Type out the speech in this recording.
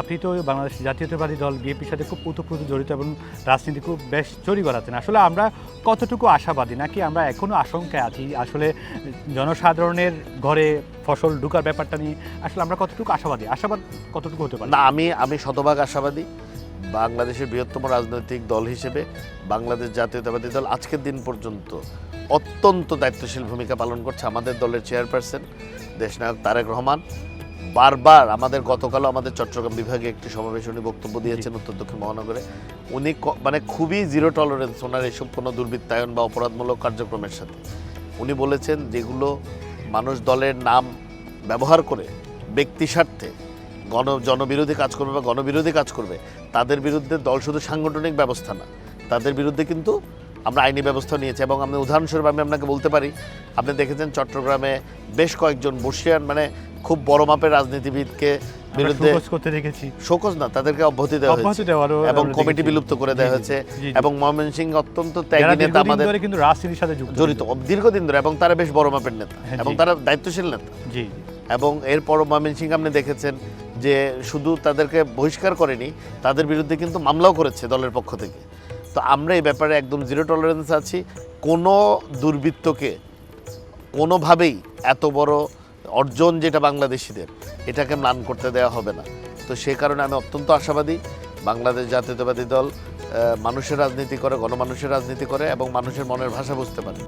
আপনি তো বাংলাদেশ জাতীয়তাবাদী দল, বিএনপির সাথে খুব পুতপুত জড়িত এবং রাজনীতি খুব বেশ জড়ি করাচ্ছেন আসলে আমরা কতটুকু আশাবাদী, নাকি আমরা এখনও আশঙ্কায় আছি? আসলে জনসাধারণের ঘরে ফসল ঢুকার ব্যাপারটা নিয়ে আসলে আমরা কতটুকু আশাবাদী? আশাবাদ কতটুকু হতে পারে? না, আমি আমি শতভাগ আশাবাদী। বাংলাদেশের বৃহত্তম রাজনৈতিক দল হিসেবে বাংলাদেশ জাতীয়তাবাদী দল আজকের দিন পর্যন্ত অত্যন্ত দায়িত্বশীল ভূমিকা পালন করছে আমাদের দলের চেয়ারপারসন, দেশনায়ক তারেক রহমান। বারবার আমাদের গতকালও আমাদের চট্টগ্রাম বিভাগে একটি সমাবেশে উনি বক্তব্য দিয়েছেন উত্তর দক্ষিণ মহানগরে উনি মানে খুবই জিরো টলারেন্স ওনার এইসব কোনো দুর্বৃত্তায়ন বা অপরাধমূলক কার্যক্রমের সাথে। উনি বলেছেন যেগুলো মানুষ দলের নাম ব্যবহার করে ব্যক্তি স্বার্থে গণ জনবিরোধী কাজ করবে বা গণবিরোধী কাজ করবে তাদের বিরুদ্ধে দল শুধু সাংগঠনিক ব্যবস্থা না তাদের বিরুদ্ধে কিন্তু আমরা আইনি ব্যবস্থা নিয়েছি এবং আমি উদাহরণস্বরূপ আমি আপনাকে বলতে পারি আপনি দেখেছেন চট্টগ্রামে বেশ কয়েকজন বর্ষিয়ান মানে খুব বড় মাপের রাজনীতিবিদকে বিরুদ্ধে শোকজ করতে দেখেছি। শোকজ না তাদেরকে অব্যাহতি দেওয়া হয়েছে। এবং কমিটি বিলুপ্ত করে দেওয়া হয়েছে। এবং ময়মনসিংহ অত্যন্ত ত্যাগী নেতা আমাদের কিন্তু রাজনীতির সাথে জড়িত দীর্ঘদিন ধরে এবং তারা বেশ বড় মাপের নেতা। হ্যাঁ, এবং তারা দায়িত্বশীল নেতা। জি এবং এরপর ময়মনসিংহ আপনি দেখেছেন যে শুধু তাদেরকে বহিষ্কার করেনি তাদের বিরুদ্ধে কিন্তু মামলাও করেছে দলের পক্ষ থেকে। তো আমরা এই ব্যাপারে একদম জিরো টলারেন্স আছি। কোনো দুর্বৃত্তকে কোনোভাবেই এত বড় অর্জন যেটা বাংলাদেশিদের, এটাকে ম্লান করতে দেওয়া হবে না। তো সে কারণে আমি অত্যন্ত আশাবাদী বাংলাদেশ জাতীয়তাবাদী দল মানুষের রাজনীতি করে, গণমানুষের রাজনীতি করে এবং মানুষের মনের ভাষা বুঝতে পারে।